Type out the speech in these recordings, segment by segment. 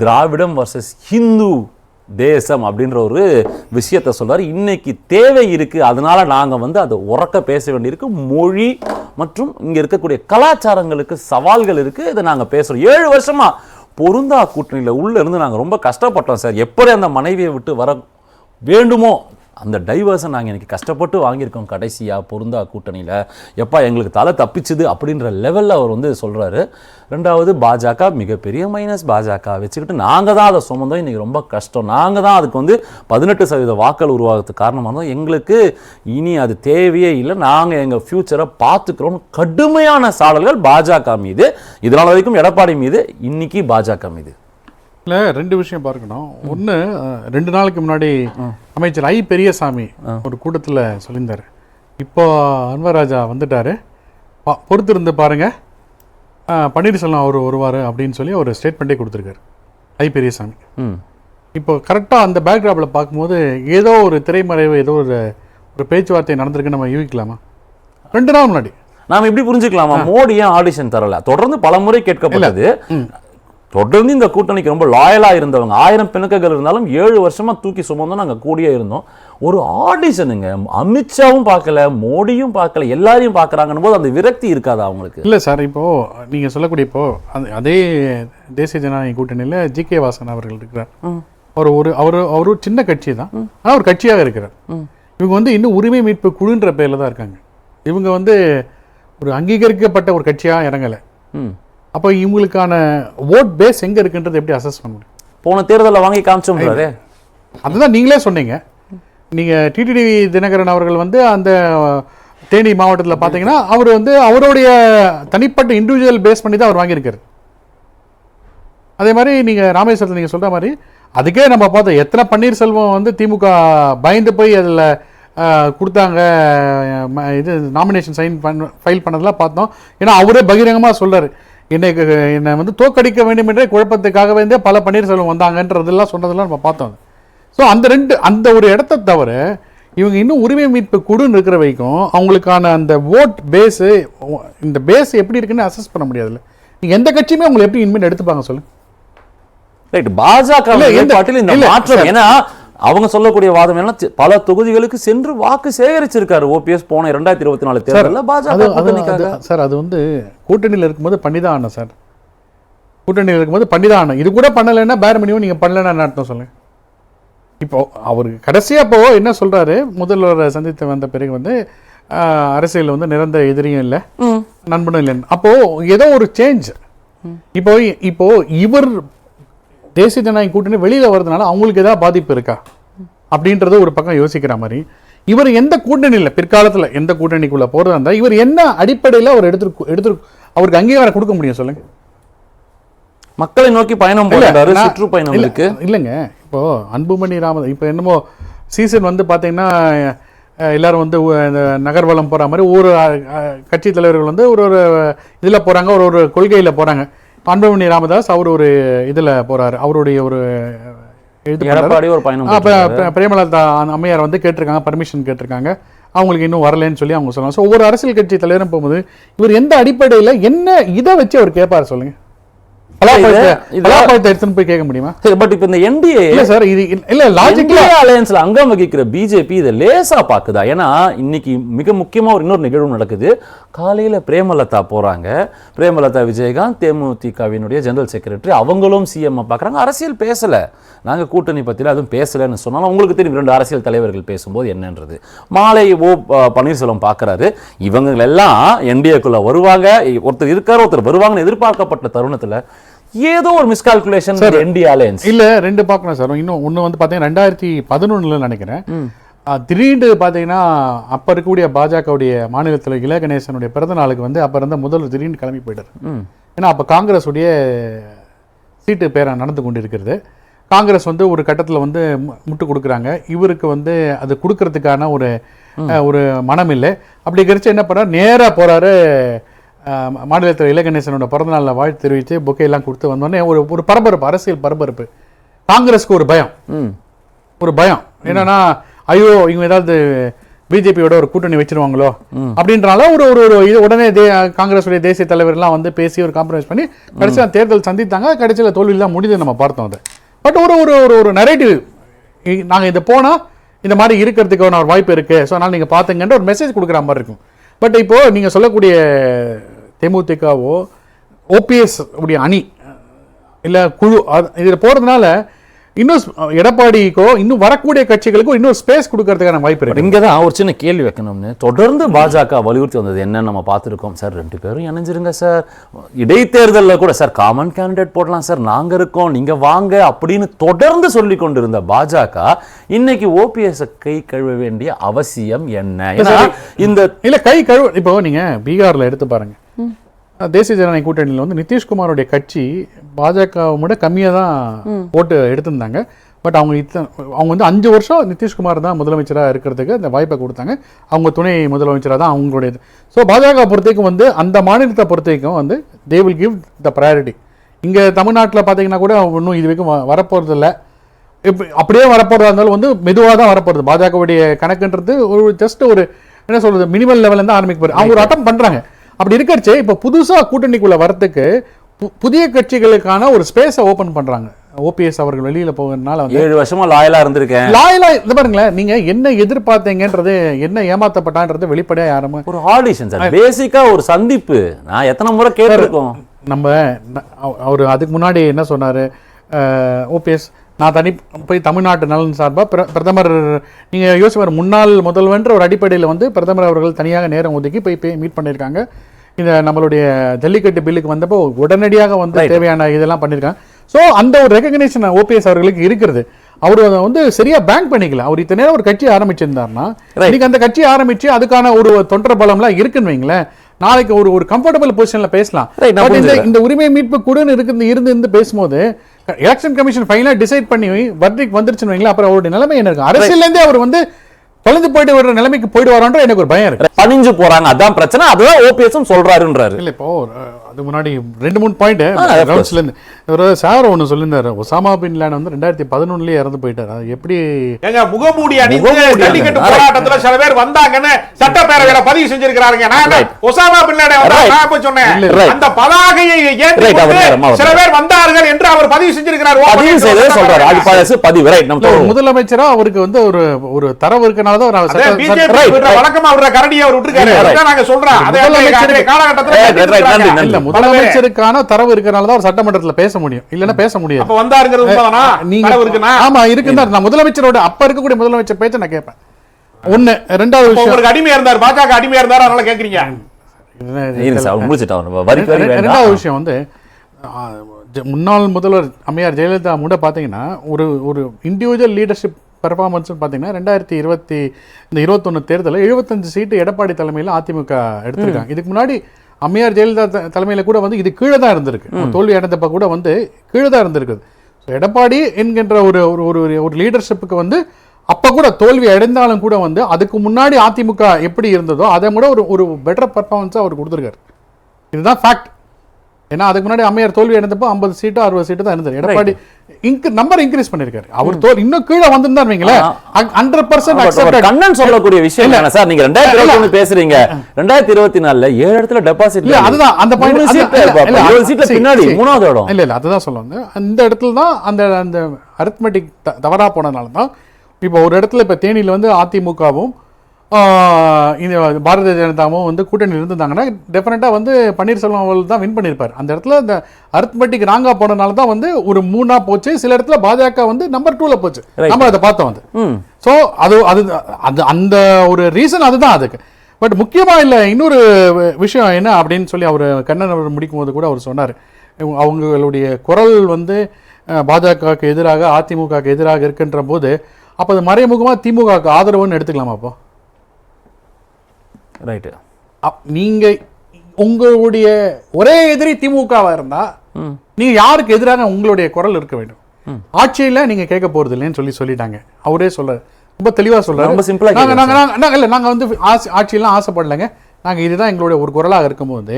திராவிடம் வர்சஸ் ஹிந்து தேசம் அப்படின்ற ஒரு விஷயத்த சொல்கிறார் இன்றைக்கி தேவை இருக்குது அதனால் நாங்கள் வந்து அதை உறக்க பேச வேண்டியிருக்கு. மொழி மற்றும் இங்கே இருக்கக்கூடிய கலாச்சாரங்களுக்கு சவால்கள் இருக்குது இதை நாங்கள் பேசுகிறோம் ஏழு வருஷமாக பொருந்தா கூட்டணியில் உள்ளே இருந்து நாங்கள் ரொம்ப கஷ்டப்பட்டோம் சார். எப்படி அந்த மனைவியை விட்டு வர வேண்டுமோ அந்த டைவர்ஸை நாங்கள் இன்றைக்கி கஷ்டப்பட்டு வாங்கியிருக்கோம் கடைசியாக பொருந்தா கூட்டணியில். எப்பா எங்களுக்கு தலை தப்பிச்சுது அப்படின்ற லெவலில் அவர் வந்து சொல்கிறாரு ரெண்டாவது பாஜக மிகப்பெரிய மைனஸ் பாஜக. வச்சுக்கிட்டு நாங்கள் தான் அதை சுமந்தோம். இன்றைக்கி ரொம்ப கஷ்டம். நாங்கள் தான் அதுக்கு வந்து பதினெட்டு சதவீத வாக்கள் உருவாகிறதுக்கு காரணமாக இருந்தோம் எங்களுக்கு இனி அது தேவையே இல்லை. நாங்கள் எங்கள் ஃப்யூச்சரை பார்த்துக்கிறோம் கடுமையான சாடல்கள் பாஜக மீது. இதனால் வரைக்கும் எடப்பாடி மீது. இன்றைக்கி பாஜக மீது. இல்லை ரெண்டு விஷயம் பார்க்கணும். ஒன்று ரெண்டு நாளைக்கு முன்னாடி அமைச்சர் ஐ பெரியசாமி ஒரு கூட்டத்தில் சொல்லியிருந்தார். இப்போ அன்வராஜா வந்துட்டாரு. பா- பொறுத்திருந்து பாருங்க. அஹ், பன்னீர்செல்வம் அவர் வருவார் அப்படின்னு சொல்லி ஒரு ஸ்டேட்மெண்ட்டே கொடுத்துருக்காரு. ஐ பெரியசாமி. ம். இப்போ கரெக்டாக அந்த பேக்ராப்பில் பார்க்கும்போது ஏதோ ஒரு திரைமறைவு ஏதோ ஒரு ஒரு பேச்சுவார்த்தை நடந்திருக்குன்னு நம்ம யூகிக்கலாமா? ரெண்டு நாள் முன்னாடி. நாம இப்படி புரிஞ்சுக்கலாமா? மோடி ஏன் ஆடிஷன் தரல? தொடர்ந்து பலமுறை கேட்கப்பட்டது. தொடர்ந்து இந்த கூட்டணிக்கு ரொம்ப லாயலா இருந்தவங்க ஆயிரம் பிணக்குகள் இருந்தாலும் ஏழு வருஷமா தூக்கி சுமந்தோம் நாங்க கூடியே இருந்தோம். ஒரு ஆடிஷனுங்க அமித்ஷாவும் பார்க்கல மோடியும் பார்க்கல எல்லாரையும் பார்க்கறாங்கன்னு போது அந்த விரக்தி இருக்காதா அவங்களுக்கு? இல்லை சார் இப்போது நீங்கள் சொல்லக்கூடிய இப்போ அந்த அதே தேசிய ஜனநாயக கூட்டணியில் ஜி கே வாசன் அவர்கள் இருக்கிறார். அவர் ஒரு அவர் அவர் ஒரு சின்ன கட்சி தான். ஆனால் ஒரு கட்சியாக இருக்கிறார். இவங்க வந்து இன்னும் உரிமை மீட்பு குழுன்ற பேரில் தான் இருக்காங்க. இவங்க வந்து ஒரு அங்கீகரிக்கப்பட்ட ஒரு கட்சியாக இறங்கலை. அப்போ இவங்களுக்கான ஓட் பேஸ் எங்கே இருக்குன்றது எப்படி அசஸ் பண்ண முடியும்? போன தேர்தலில் வாங்கி காமிச்சோம்ன்றாரே. அதுதான் நீங்களே சொன்னீங்க. நீங்கள் டிடிடி தினகரன் அவர்கள் வந்து அந்த தேனி மாவட்டத்தில் பார்த்தீங்கன்னா அவர் வந்து அவருடைய தனிப்பட்ட இண்டிவிஜுவல் பேஸ் பண்ணி தான் அவர் வாங்கியிருக்காரு. அதே மாதிரி நீங்கள் ராமேஸ்வரத்தில் நீங்கள் சொல்கிற மாதிரி அதுக்கே நம்ம பார்த்தோம் எத்தனை பன்னீர்செல்வம் வந்து திமுக பயந்து போய் அதில் கொடுத்தாங்க இது நாமினேஷன் சைன் பண்ண ஃபைல் பண்ணதெல்லாம் பார்த்தோம். ஏன்னா அவரே பகிரங்கமாக சொல்றாரு. என்னை என்னை வந்து தோக்கடிக்க வேண்டும் என்றே குழப்பத்துக்காக வேண்டே பல பன்னீர்செல்வம் வந்தாங்கன்றதெல்லாம் சொன்னதெல்லாம் நம்ம பார்த்தோம். ஸோ அந்த ரெண்டு அந்த ஒரு இடத்த தவிர இவங்க இன்னும் உரிமை மீட்பு குழுன்னு இருக்கிற வரைக்கும் அவங்களுக்கான அந்த ஓட் பேஸு இந்த பேஸ் எப்படி இருக்குன்னு அசஸ் பண்ண முடியாதுல்ல. நீங்கள் எந்த கட்சியுமே உங்களை எப்படி இனிமேல் எடுத்துப்பாங்க சொல்லு ரைட் பாஜக இந்த மாற்றம். ஏன்னா அவங்க சொல்லக்கூடிய வாதம் என்ன பல தொகுதிகளுக்கு சென்று வாக்கு சேகரிச்சிருக்காரு ஓபிஎஸ் போன இரண்டாயிரத்தி இருபத்தி நாலு தேர்தலில் பாஜக சார் அது வந்து கூட்டணியில் இருக்கும்போது பண்ணிதான் ஆனோம் சார். கூட்டணியில் இருக்கும்போது பண்ணிதான் ஆனோம் இது கூட பண்ணலைன்னா பேர் மணியும் நீங்கள் பண்ணலைன்னா அர்த்தம் சொல்லுங்க? இப்போ அவர் கடைசியாக இப்போ என்ன சொல்றாரு? முதல்வரை சந்தித்து வந்த பிறகு வந்து அரசியல்ல வந்து நிரந்தர எதிரியும் இல்லை. நண்பனும் இல்லைன்னு. அப்போ ஏதோ ஒரு சேஞ்ச் இப்போ இப்போ இவர் தேசிய ஜனநாயக கூட்டணி வெளியில வர்றதுனால அவங்களுக்கு ஏதாவது பாதிப்பு இருக்கா? அப்படின்றது ஒரு பக்கம் யோசிக்கிற மாதிரி இவர் எந்த கூட்டணியில் பிற்காலத்துல எந்த கூட்டணிக்குள்ள போறதா இருந்தா இவர் என்ன அடிப்படையில் அவர் எடுத்து எடுத்து அவருக்கு அங்கீகாரம் கொடுக்க முடியும் சொல்லுங்க. மக்களை நோக்கி பயணம் சுற்றுப்பயணம் இருக்கு. இல்லைங்க இப்போ அன்புமணி ராம இப்போ என்னமோ சீசன் வந்து பார்த்தீங்கன்னா எல்லாரும் வந்து இந்த நகர்வலம் போற மாதிரி ஒரு அஹ், கட்சி தலைவர்கள் வந்து ஒரு ஒரு இதுல போறாங்க ஒரு ஒரு கொள்கையில போறாங்க. அன்புமணி ராமதாஸ் அவர் ஒரு இதுல போறாரு. அவருடைய ஒரு. எடப்பாடி ஒரு பயணம் அப்ப பிரேமலதா அம்மையார் வந்து கேட்டிருக்காங்க பர்மிஷன் கேட்டிருக்காங்க. அவங்களுக்கு இன்னும் வரலைன்னு சொல்லி அவங்க சொல்லலாம் ஸோ ஒவ்வொரு அரசியல் கட்சி தலைவரும் போகும்போது இவர் எந்த அடிப்படையில் என்ன இதை வச்சு அவர் கேட்பார் சொல்லுங்க. அங்கம் வகிக்கிற பிஜேபி இதை லேசா பாக்குதா? ஏன்னா இன்னைக்கு மிக முக்கியமா ஒரு இன்னொரு நிகழ்வு நடக்குது. காலையில பிரேமலதா போறாங்க. பிரேமலதா விஜயகாந்த் தேமுதிகவினுடைய ஜெனரல் செக்ரட்டரி அவங்களும் சிஎம் பார்க்கறாங்க அரசியல் பேசல. நாங்க கூட்டணி பத்தில அதுவும் பேசலன்னு சொன்னாலும் உங்களுக்கு தெரியும் ரெண்டு அரசியல் தலைவர்கள் பேசும்போது என்னன்றது. மாலை ஓ பன்னீர்செல்வம் பார்க்கறாரு இவங்க எல்லாம் என்டிஏக்குள்ள வருவாங்க. ஒருத்தர் இருக்காரு ஒருத்தர் வருவாங்கன்னு எதிர்பார்க்கப்பட்ட தருணத்துல ஏதோ ஒரு மிஸ்கால்குலேஷன் என்டிஏ அலையன்ஸ் இல்ல ரெண்டு பார்க்கணும் சார். இன்னும் ஒண்ணு வந்து பாத்தீங்கன்னா ரெண்டாயிரத்தி பதினொன்னுல நினைக்கிறேன். திடீர்னு பாத்தீங்கன்னா அப்ப இருக்கக்கூடிய பாஜகவுடைய மாநில தலைவர் இல கணேசனுடைய பிறந்த நாளுக்கு வந்து அப்ப இருந்த முதல்வர் திடீர்னு கிளம்பி போயிட்டார். ஏன்னா அப்ப காங்கிரஸ் உடைய சீட்டு பேர நடந்து கொண்டிருக்கிறது. காங்கிரஸ் வந்து ஒரு கட்டத்துல வந்து முட்டு கொடுக்குறாங்க. இவருக்கு வந்து அது கொடுக்கறதுக்கான ஒரு ஒரு மனம் இல்லை அப்படி கழிச்சு என்ன பண்ணார் நேரா போறாரு அஹ், மாநில தலைவர் இலகணேசனோட பிறந்தநாளில் வாழ்த்து தெரிவித்து எல்லாம் கொடுத்து வந்தோடனே ஒரு ஒரு பரபரப்பு அரசியல் பரபரப்பு. காங்கிரஸ்க்கு ஒரு பயம். ஒரு பயம். என்னன்னா ஐயோ இவங்க ஏதாவது பிஜேபியோட ஒரு கூட்டணி வச்சிருவாங்களோ? அப்படின்றனால ஒரு ஒரு ஒரு இது உடனே தே காங்கிரஸுடைய தேசிய தலைவர்லாம் வந்து பேசி ஒரு காம்ப்ரமைஸ் பண்ணி கடைசியா தேர்தல் சந்தித்தாங்க. கடைசியில் தோல்வியில் தான் முடிது நம்ம பார்த்தோம் அது. பட் ஒரு ஒரு ஒரு ஒரு நரேட்டிவ் நாங்க இதை போனா இந்த மாதிரி இருக்கிறதுக்கான ஒரு வாய்ப்பு இருக்கு. ஸோ அதனால நீங்க பாத்துங்கன்ற ஒரு மெசேஜ் கொடுக்குற மாதிரி இருக்கும். பட் இப்போ நீங்க சொல்லக்கூடிய தேமுதிகவோ ஓபிஎஸ் உடைய அணி இல்ல குழு அது- இதுல போறதுனால இன்னும் எடப்பாடிக்கோ இன்னும் வரக்கூடிய கட்சிகளுக்கும் இன்னும் ஸ்பேஸ் கொடுக்கறதுக்கான வாய்ப்பு இருக்கு. இங்கே தான் ஒரு சின்ன கேள்வி வைக்கணும்னு. தொடர்ந்து பாஜக வலியுறுத்தி வந்தது என்ன நம்ம பார்த்துருக்கோம் சார்? ரெண்டு பேரும் இணைஞ்சிருங்க சார். இடைத்தேர்தலில் கூட சார் காமன் கேண்டிடேட் போடலாம் சார். நாங்கள் இருக்கோம் நீங்கள் வாங்க அப்படின்னு தொடர்ந்து சொல்லி கொண்டிருந்த பாஜக இன்னைக்கு ஓபிஎஸ் கை கழுவ வேண்டிய அவசியம் என்ன? இந்த இல்ல கை கழுவு இப்போ நீங்க பீகார்ல எடுத்து பாருங்க. தேசிய ஜனநாயக கூட்டணியில் வந்து நிதிஷ்குமாரோடைய கட்சி பாஜக விட கம்மியா தான் ஓட்டு எடுத்திருந்தாங்க. பட் அவங்க இத்தனை அவங்க வந்து அஞ்சு வருஷம் நிதிஷ்குமார் தான் முதலமைச்சராக இருக்கிறதுக்கு அந்த வாய்ப்பை கொடுத்தாங்க. அவங்க துணை முதலமைச்சராக தான் அவங்களுடைய ஸோ பாஜக பொறுத்தவரைக்கும் வந்து அந்த மாநிலத்தை பொறுத்தவரைக்கும் வந்து they will give the priority இங்கே தமிழ்நாட்டில் பார்த்தீங்கன்னா கூட இன்னும் இது வரைக்கும் வ- வரப்போறது இல்ல இப்போ அப்படியே வரப்போறதா இருந்தாலும் வந்து மெதுவாக தான் வரப்போறது. பாஜகவுடைய கணக்குன்றது ஒரு ஜஸ்ட் ஒரு என்ன சொல்றது மினிமல் லெவல்ல இருந்து ஆரம்பிக்க போகுது. அவங்க ஒரு அட்டம் பண்றாங்க. அப்படி இருக்கறச்சே இப்போ புதுசா கூட்டணிக்குள்ள வரத்துக்கு புதிய கட்சிகளுக்கான ஒரு ஸ்பேஸை ஓபன் பண்றாங்க. ஓபிஎஸ் அவர்கள் வெளியில போகிறதுனால வந்து ஏழு வருஷமா லாயலா இருந்திருக்கேன். லாயலா இந்த பாருங்களேன் நீங்க என்ன எதிர்பார்த்தீங்கன்றது என்ன ஏமாத்தப்பட்டான்றது வெளிப்படையா யாரும் ஒரு ஆடிஷன் சார். பேசிக்கா ஒரு சந்திப்பு. நான் எத்தனை முறை கேட்டிருக்கோம்? நம்ம அவரு அதுக்கு முன்னாடி என்ன சொன்னாரு? ஓபிஎஸ் நான் தனி போய் தமிழ்நாட்டு நலன் சார்பாக பிர பிரதமர் நீங்க யோசிப்பார் முன்னாள் முதல்வன்ற ஒரு அடிப்படையில் வந்து பிரதமர் அவர்கள் தனியாக நேரம் ஒதுக்கி போய் போய் மீட் பண்ணியிருக்காங்க. இந்த நம்மளுடைய ஜல்லிக்கட்டு பில்லுக்கு வந்தப்போ உடனடியாக வந்து தேவையான இதெல்லாம் பண்ணியிருக்காங்க. ஸோ அந்த ஒரு ரெகக்னேஷன் ஓபிஎஸ் அவர்களுக்கு இருக்கிறது. அவர் அதை வந்து சரியா பேங்க் பண்ணிக்கல. அவர் இத்தனை நேரம் ஒரு கட்சி ஆரம்பிச்சிருந்தாருன்னா இன்னைக்கு அந்த கட்சி ஆரம்பிச்சு அதுக்கான ஒரு தொண்டர் பலம்லாம் இருக்குன்னு வைங்களேன். நாளைக்கு ஒரு ஒரு கம்ஃபர்டபுள் பொசிஷன்ல பேசலாம். இந்த உரிமை மீட்பு குழுன்னு இருக்கு இருந்து இருந்து பேசும்போது எலெக்ஷன் கமிஷன் ஃபைனலா டிசைட் பண்ணி வர்டிக் வந்துருச்சுன்னு வைங்களேன் அப்புறம் அவருடைய நிலைமை என்ன இருக்கு அரசியல்ல இருந்தே அவர் வந்து தொலைந்து போயிட்டு வர நிலைமைக்கு போயிட்டு வரோன்ற எனக்கு ஒரு பயம் இருக்கு. பணிஞ்சு போறாங்க. அதான் பிரச்சனை. அதுதான் ஓபிஎஸும் சொல்றாருன்றாரு. இல்ல இப்போ அது முன்னாடி ரெண்டு மூணு பாயிண்ட் of course. ரவுண்ட்ஸ்ல இருந்து ஒரு சார் ஒன்னு சொல்லியிருந்தாரு ஒசாமா பின் லேடன் வந்து ரெண்டாயிரத்தி பதினொன்னுலயே இறந்து போயிட்டாரு. அது எப்படி எங்க முகமூடி அணிந்து ஜல்லிக்கட்டு. போராட்டத்துல சில பேர் வந்தாங்கன்னு சட்டப்பேரவையில பதிவு செஞ்சிருக்கிறாங்க நான் ஒசாமா பின் லேடன் வந்தா Right. நான் இப்ப சொன்னேன். Right. அந்த பதாகையை ஏற்றி சில. பேர் வந்தார்கள் என்று அவர் பதிவு செஞ்சிருக்கிறார். பதிவு செய்ததே சொல்றாரு. அது பழசு பதிவு. ரைட் நம்ம இல்ல, ஒரு தொடருவோம். முதலமைச்சரா அவருக்கு வந்து ஒரு ஒரு தரவு இருக்கனால தான் அவர் பிஜேபி. வழக்கமா விடுற கரடியை அவர் விட்டுருக்காரு. நாங்க சொல்றோம். அதே காலகட்டத்துல முதலமைச்சருக்கான தரவு இருக்கனால தான் சட்டமன்றத்துல பேச முடியும். இல்லைன்னா பேச முடியாது. அப்ப வந்தாருங்கிறது உண்மைதானா? நீங்க ஆமா இருக்குன்னு நான் முதலமைச்சரோட அப்ப இருக்கக்கூடிய முதலமைச்சர் பேச்ச நான் கேட்பேன். ஒண்ணு ரெண்டாவது விஷயம் உங்களுக்கு அடிமையா இருந்தார் பாஜக அடிமையா இருந்தார்? அதனால கேக்குறீங்க. ரெண்டாவது விஷயம் வந்து முன்னாள் முதல்வர் அம்மையார் ஜெயலலிதா கூட பார்த்தீங்கன்னா ஒரு ஒரு இண்டிவிஜுவல் லீடர்ஷிப் பெர்ஃபார்மன்ஸ் பார்த்தீங்கன்னா ரெண்டாயிரத்தி இருபத்தி இந்த இருபத்தொன்னு தேர்தலில் எழுபத்தஞ்சு சீட்டு எடப்பாடி தலைமையில் அதிமுக எடுத்திருக்காங்க. இதுக்கு முன்னாடி அம்மையார் ஜெயலலிதா தலைமையில கூட வந்து இது கீழே தான் இருந்திருக்கு. தோல்வி அடைந்தப்ப கூட வந்து கீழே தான் இருந்திருக்குது. So, எடப்பாடி என்கின்ற ஒரு ஒரு ஒரு லீடர்ஷிப்புக்கு வந்து அப்ப கூட தோல்வி அடைந்தாலும் கூட வந்து அதுக்கு முன்னாடி அதிமுக எப்படி இருந்ததோ அதை விட ஒரு ஒரு பெட்டர் பர்ஃபார்மன்ஸை அவர் கொடுத்துருக்காரு. இதுதான் ஃபேக்ட் ஏன்னா அதுக்கு முன்னாடி அம்மையார் தோல்வி அடைந்தப்போ ஐம்பது சீட்டு அறுபது சீட்டு தான் இருந்தது. எடப்பாடி இங்கு நம்பர் இன்க்ரீஸ் பண்ணிருக்காரு. அவர் தோல் இன்னும் கீழே வந்திருந்தார் வைங்களேன். ஹண்ட்ரட் பர்சன்ட் கண்ணன் சொல்லக்கூடிய விஷயம் என்ன சார் நீங்க ரெண்டாயிரத்தி இருபத்தி ஒண்ணு பேசுறீங்க. ரெண்டாயிரத்தி இருபத்தி நாலுல ஏழு இடத்துல டெபாசிட் இல்ல அதுதான். அந்த பாயிண்ட் சீட்ல பின்னாடி மூணாவது இடம். இல்ல இல்ல அதுதான் சொல்ல வந்து அந்த இடத்துல தான் அந்த அந்த அரித்மெட்டிக் தவறா போனதுனால தான் இப்போ ஒரு இடத்துல இப்போ தேனியில் வந்து அதிமுகவும் இந்த பாரதிய ஜனதாவும் வந்து கூட்டணியில் இருந்திருந்தாங்கன்னா டெஃபினட்டாக வந்து பன்னீர்செல்வம் அவர்கள் தான் வின் பண்ணியிருப்பார். அந்த இடத்துல இந்த அரித்மெட்டிக் ராங்கா போனதுனால தான் வந்து ஒரு மூணா போச்சு. சில இடத்துல பாஜக வந்து நம்பர் டூல போச்சு. நம்ம அதை பார்த்தோம் வந்து. ஸோ அது அது அது அந்த ஒரு ரீசன் அதுதான் அதுக்கு. பட் முக்கியமா இல்லை இன்னொரு விஷயம் என்ன அப்படின்னு சொல்லி அவர் கண்ணன் அவர் முடிக்கும் போது கூட அவர் சொன்னார். அவங்களுடைய குரல் வந்து பாஜகவுக்கு எதிராக அதிமுகவுக்கு எதிராக இருக்கின்ற போது அப்போ அது மறைமுகமாக திமுகவுக்கு ஆதரவுன்னு எடுத்துக்கலாமா அப்போ? ரைட்டு அப்- நீங்க உங்களுடைய ஒரே எதிரி திமுகவா இருந்தா நீங்க யாருக்கு எதிராக உங்களுடைய குரல் இருக்க வேண்டும்? ஆட்சியில நீங்க கேட்க போறது இல்லைன்னு சொல்லி சொல்லிட்டாங்க. அவரே சொல்ல ரொம்ப தெளிவா சொல்றாரு. ரொம்ப simple ஆ நாங்க கேக்குறேன் நாங்க நாங்க- நாங்க இல்ல நாங்க வந்து ஆசை ஆட்சியெல்லாம் ஆசைப்படலைங்க. நாங்க இதுதான் எங்களுடைய ஒரு குரலாக இருக்கும்போது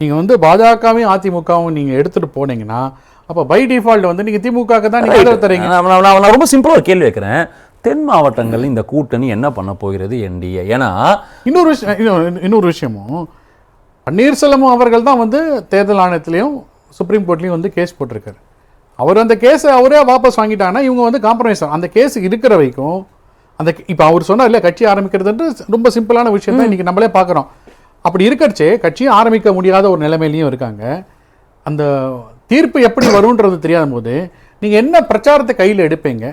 நீங்க வந்து பாஜகவும் அதிமுகவும் நீங்க எடுத்துட்டு போனீங்கன்னா அப்ப பை டிஃபால்ட் வந்து நீங்க திமுகவுக்கு தான் நீங்க ஆதரவு தரீங்க நான் ரொம்ப சிம்பிளா ஒரு கேள்வி வைக்கிறேன் தென் மாவட்டங்கள்ல இந்த கூட்டணி என்ன பண்ண போகிறது என்டிஏ? ஏன்னா இன்னொரு விஷயம் இன்னொரு- இன்னொரு விஷயமும் பன்னீர்செல்வம் அவர்கள் தான் வந்து தேர்தல் ஆணையத்திலையும் சுப்ரீம் கோர்ட்லையும் வந்து கேஸ் போட்டிருக்காரு. அவர் அந்த கேஸை அவரே வாபஸ் வாங்கிட்டாங்கன்னா இவங்க வந்து காம்ப்ரமைஸ் அந்த கேஸ் இருக்கிற வரைக்கும் அந்த இப்போ அவர் சொன்னார் இல்லையா கட்சி ஆரம்பிக்கிறதுன்ட்டு ரொம்ப சிம்பிளான விஷயம் தான் இன்னைக்கு நம்மளே பார்க்குறோம். அப்படி இருக்கறச்சே கட்சியும் ஆரம்பிக்க முடியாத ஒரு நிலைமையிலையும் இருக்காங்க. அந்த தீர்ப்பு எப்படி வரும்ன்றது தெரியாத போது நீங்கள் என்ன பிரச்சாரத்தை கையில் எடுப்பீங்க?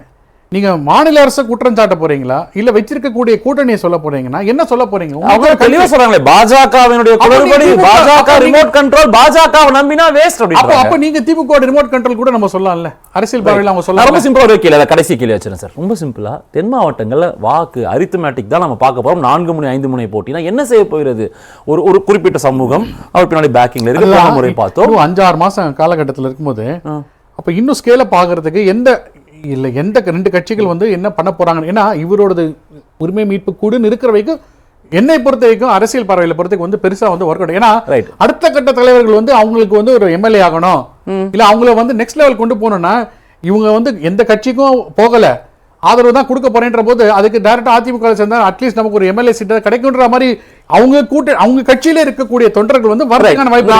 நீங்க மாநில அரசை குற்றம் சாட்ட போறீங்களா? இல்ல வச்சிருக்கக்கூடிய கூட்டணியை சொல்ல போறீங்கன்னா என்ன சொல்ல போறீங்க? அவங்க தெளிவா சொல்றாங்களே பாஜகவினுடைய குளறுபடி பாஜக ரிமோட் கண்ட்ரோல் பாஜகவை நம்பினா வேஸ்ட் அப்போ அப்படின்னு அப்ப நீங்க திமுக ரிமோட் கண்ட்ரோல் கூட நம்ம சொல்லலாம்ல. அரசியல் பார்வையில் அவங்க சொல்லலாம் ரொம்ப சிம்பிளா ஒரு கேள்வி கடைசி கேள்வி வச்சிருக்கேன் சார். ரொம்ப சிம்பிளா தென் மாவட்டங்கள்ல வாக்கு அரித்தமேட்டிக் தான் நம்ம பார்க்க போறோம். நான்கு முனை ஐந்து முனை போட்டினா என்ன செய்ய போகிறது? ஒரு ஒரு குறிப்பிட்ட சமூகம் அவர் பின்னாடி பேக்கிங்ல இருக்கு முறை பார்த்தோம். இன்னும் அஞ்சு ஆறு மாசம் காலகட்டத்தில் இருக்கும்போது அப்ப இன்னும் ஸ்கேல பாக்குறதுக்கு எந்த இல்ல எந்த ரெண்டு கட்சிகள் வந்து என்ன பண்ண போறாங்க? ஏன்னா இவரோடது உரிமை மீட்பு கூடுன்னு இருக்கிற வரைக்கும் என்னை பொறுத்த வரைக்கும் அரசியல் பார்வையில பொறுத்தவரைக்கும் வந்து பெருசா வந்து ஒர்க் அவுட் ஏன்னா. அடுத்த கட்ட தலைவர்கள் வந்து அவங்களுக்கு வந்து ஒரு எம்எல்ஏ ஆகணும். இல்ல அவங்கள வந்து நெக்ஸ்ட் லெவல் கொண்டு போகணும்னா இவங்க வந்து எந்த கட்சிக்கும் போகல. ஆதரவு தான் கொடுக்க போறேன்ற போது அதுக்கு டைரக்டா அதிமுக சேர்ந்தா அட்லீஸ்ட் நமக்கு ஒரு எம்எல்ஏ சீட் கிடைக்குன்ற மாதிரி அவங்க கூட்ட அவங்க கட்சியில இருக்கக்கூடிய தொண்டர்கள் வந்து வரதுக்கான வாய்ப்பு